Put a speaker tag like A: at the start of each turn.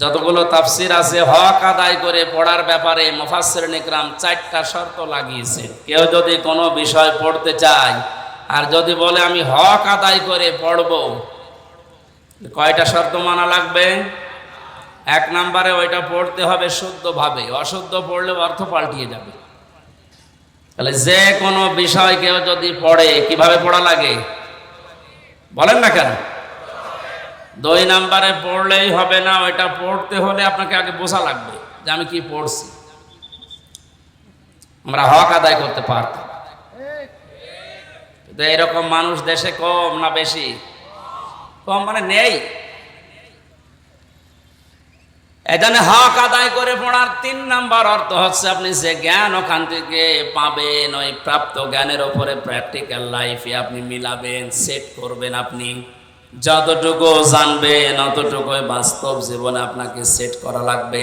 A: যতগুলো তাফসির আছে, হক আদায় করে পড়ার ব্যাপারে মুফাসসির নিকরাম চারটা শর্ত লাগিয়েছে। কেউ যদি কোনো বিষয় পড়তে চায়, আর যদি বলে আমি হক আদায় করে পড়ব, কয়টা শর্ত মানা লাগবে? এক নম্বরে ওইটা পড়তে হবে শুদ্ধভাবে, অশুদ্ধ পড়লে অর্থ পাল্টিয়ে যাবে। তাহলে যে কোনো বিষয় কেউ যদি পড়ে, কীভাবে পড়া লাগে? বলেন না কেন? দুই নাম্বারে পড়লেই হবে না, ওইটা পড়তে হলে আপনাকে আগে বোঝা লাগবে যে আমি কি পড়ছি। আমরা হক আদায় করতে পারতাম। কিন্তু এরকম মানুষ দেশে কম না বেশি? কম মানে নেই। এখানে হক আদায় করে পড়ার তিন নাম্বার অর্থ হচ্ছে আপনি যে জ্ঞান ওখান থেকে পাবেন, ওই প্রাপ্ত জ্ঞানের ওপরে প্র্যাকটিক্যাল লাইফে আপনি মিলাবেন সেট করবেন আপনি। যতটুকু জানবেন অতটুকু বাস্তব জীবনে আপনাকে সেট করা লাগবে।